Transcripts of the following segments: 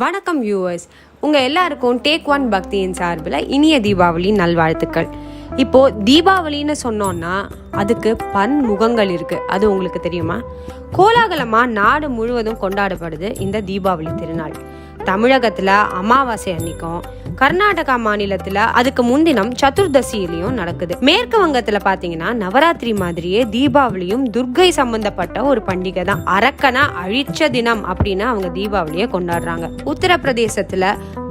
வணக்கம் வியூவர்ஸ் உங்கள் எல்லாருக்கும் டேக் ஒன் பக்தியின் சார்பில் இனிய தீபாவளி நல்வாழ்த்துக்கள். இப்போது தீபாவளின்னு சொன்னோன்னா அதுக்கு பன்முகங்கள் இருக்குது அது உங்களுக்கு தெரியுமா? கோலாகலமாக நாடு முழுவதும் கொண்டாடப்படுது இந்த தீபாவளி திருநாள். தமிழகத்தில் அமாவாசை அன்னைக்கும் கர்நாடகா மாநிலத்தில் அதுக்கு முன்தினம் சதுர்தசியிலையும் நடக்குது. மேற்கு வங்கத்தில் பார்த்தீங்கன்னா நவராத்திரி மாதிரியே தீபாவளியும் துர்கை சம்பந்தப்பட்ட ஒரு பண்டிகை தான் அரக்கனா அழிச்ச தினம் அப்படின்னு அவங்க தீபாவளியை கொண்டாடுறாங்க. உத்தரப்பிரதேசத்தில்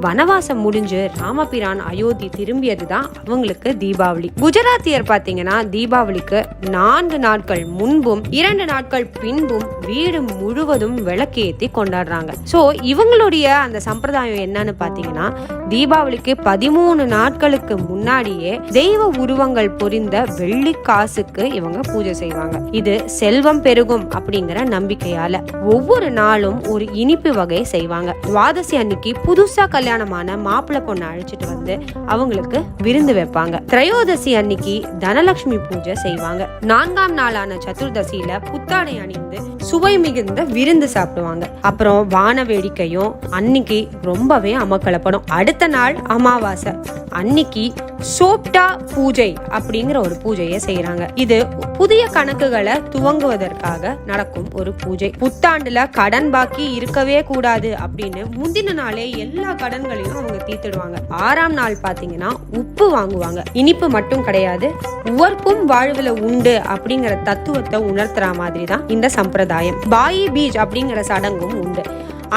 வனவாசம் முடிஞ்சு ராமபிரான் அயோத்தி திரும்பியது தான் அவங்களுக்கு தீபாவளி. குஜராத்தியர் பார்த்தீங்கன்னா தீபாவளிக்கு நான்கு நாட்கள் முன்பும் இரண்டு நாட்கள் பின்பும் வீடு முழுவதும் விளக்கேத்தி கொண்டாடுறாங்க. ஸோ இவங்களுடைய அந்த சம்பிரதாயம் என்னன்னு பார்த்தீங்கன்னா தீபாவளிக்கு பதிமூணு நாட்களுக்கு முன்னாடியே தெய்வ உருவங்கள் பொறிந்த வெள்ளி காசுக்கு இவங்க பூஜை செய்வாங்க. இது செல்வம் பெருகும் அப்படிங்கிற நம்பிக்கையால ஒவ்வொரு நாளும் ஒரு இனிப்பு வகை செய்வாங்க. துவாதசி அன்னைக்கு புதுசா கல்யாணமான மாப்பிள்ளை பொண்ணை அழைச்சிட்டு வந்து அவங்களுக்கு விருந்து வைப்பாங்க. திரையோதசி அன்னைக்கு தனலட்சுமி பூஜை செய்வாங்க. நான்காம் நாளான சதுர்தசியில புத்தாடை அணிந்து சுவை மிகுந்த விருந்து சாப்பிடுவாங்க. அப்புறம் வான வேடிக்கையும் அன்ன அன்னைக்கு ரொம்பவே அமக்கலப்படும் அடுத்த நாள் அமாவாசை. அன்னைக்கு சோப்டா பூஜை அப்படிங்கிற ஒரு பூஜையை செய்யறாங்க இது புதிய கணக்குகளை துவங்குவதற்காக நடக்கும் ஒரு பூஜை. புத்தாண்டுல கடன் பாக்கி இருக்கவே கூடாது அப்படின்னு முந்தின நாளே எல்லா கடன்களையும் அவங்க தீர்த்துடுவாங்க. ஆறாம் நாள் பாத்தீங்கன்னா உப்பு வாங்குவாங்க. இனிப்பு மட்டும் கிடையாது உவர்ப்பும் வாழ்வுல உண்டு அப்படிங்கிற தத்துவத்தை உணர்த்துற மாதிரி தான் இந்த சம்பிரதாயம். பாயி பீச் அப்படிங்கிற சடங்கும் உண்டு.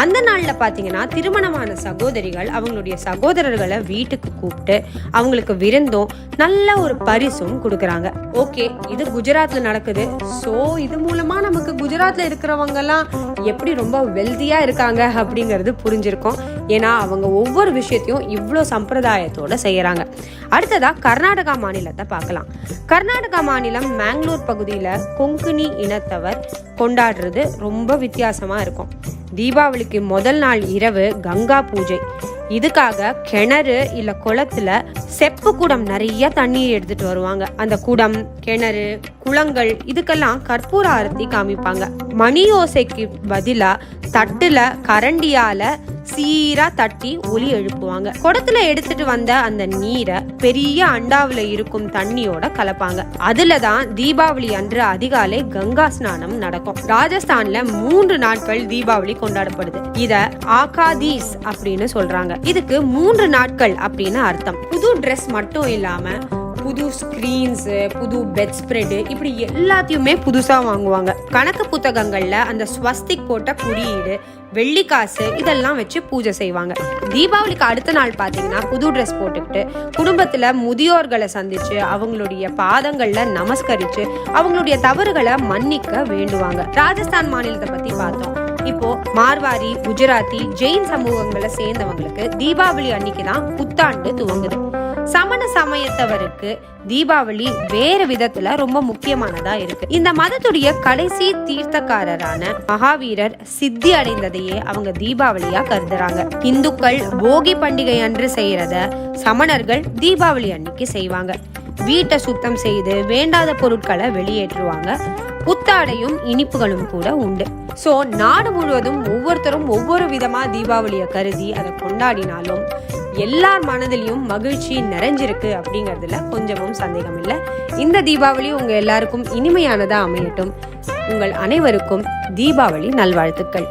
அந்த நாளில் பார்த்தீங்கன்னா திருமணமான சகோதரிகள் அவங்களுடைய சகோதரர்களை வீட்டுக்கு கூப்பிட்டு அவங்களுக்கு விருந்தும் நல்ல ஒரு பரிசும் கொடுக்குறாங்க. ஓகே இது குஜராத்தில் நடக்குது. ஸோ இது மூலமா நமக்கு குஜராத்தில் இருக்கிறவங்க எல்லாம் எப்படி ரொம்ப வெல்தியா இருக்காங்க அப்படிங்கிறது புரிஞ்சிருக்கும். ஏன்னா அவங்க ஒவ்வொரு விஷயத்தையும் இவ்வளோ சம்பிரதாயத்தோட செய்யறாங்க. அடுத்ததா கர்நாடகா மாநிலத்தை பார்க்கலாம். கர்நாடகா மாநிலம் மேங்களூர் பகுதியில கொங்குனி இனத்தவர் கொண்டாடுறது ரொம்ப வித்தியாசமா இருக்கும். தீபாவளிக்கு முதல் நாள் இரவு கங்கா பூஜை. இதுக்காக கிணறு இல்லை குளத்துல செப்பு குடம் நிறைய தண்ணீர் எடுத்துட்டு வருவாங்க. அந்த குடம் கிணறு குளங்கள் இதுக்கெல்லாம் கற்பூர ஆரத்தி காமிப்பாங்க. மணி ஓசைக்கு பதிலாக தட்டுல கரண்டியால சீரா தட்டி ஒலி எழுப்புவாங்க. குடத்துல எடுத்துட்டு வந்த அந்த நீரை பெரிய அண்டாவுல இருக்கும் தண்ணியோட கலப்பாங்க. அதுல தான் தீபாவளி அன்று அதிகாலை கங்கா ஸ்நானம் நடக்கும். ராஜஸ்தான்ல மூன்று நாட்கள் தீபாவளி கொண்டாடப்படுது. இத ஆகாதீஸ் அப்படின்னு சொல்றாங்க. இதுக்கு மூன்று நாட்கள் அப்படின்னு அர்த்தம். புது ட்ரெஸ் மட்டும் இல்லாம புது ஸ்க்ரீன்ஸு புது பெட் ஸ்ப்ரெட் இப்படி எல்லாத்தையுமே புதுசாக வாங்குவாங்க. கணக்கு புத்தகங்களில் அந்த ஸ்வஸ்திக் போட்ட குறியீடு வெள்ளிக்காசு இதெல்லாம் வச்சு பூஜை செய்வாங்க. தீபாவளிக்கு அடுத்த நாள் பார்த்தீங்கன்னா புது ட்ரெஸ் போட்டுக்கிட்டு குடும்பத்தில் முதியோர்களை சந்தித்து அவங்களுடைய பாதங்களில் நமஸ்கரித்து அவங்களுடைய தவறுகளை மன்னிக்க வேண்டுவாங்க. ராஜஸ்தான் மாநிலத்தை பற்றி பார்த்தோம். இப்போ மார்வாரி குஜராத்தி ஜெயின் சமூகங்களை சேர்ந்தவங்களுக்கு தீபாவளி அன்னைக்கு தான் புத்தாண்டு துவங்குது. சமண சமயத்தவருக்கு தீபாவளி வேறு விதத்துல ரொம்ப முக்கியமானதா இருக்கு. இந்த மதத்துடைய கடைசி தீர்த்தக்காரரான மகாவீரர் சித்தி அடைந்ததையே அவங்க தீபாவளியா கருதுறாங்க. இந்துக்கள் போகி பண்டிகை அன்று செய்யறத சமணர்கள் தீபாவளி அன்னைக்கு செய்வாங்க. வீட்டை சுத்தம் செய்து வேண்டாத பொருட்களை வெளியேற்றுவாங்க. புத்தாடையும் இனிப்புகளும் கூட உண்டு. ஸோ நாடு முழுவதும் ஒவ்வொருத்தரும் ஒவ்வொரு விதமா தீபாவளியை கருதி அதை கொண்டாடினாலும் எல்லார் மனதிலையும் மகிழ்ச்சி நிறைஞ்சிருக்கு அப்படிங்கிறதுல கொஞ்சமும் சந்தேகம் இல்லை. இந்த தீபாவளி உங்க எல்லாருக்கும் இனிமையானதா அமையட்டும். உங்கள் அனைவருக்கும் தீபாவளி நல்வாழ்த்துக்கள்.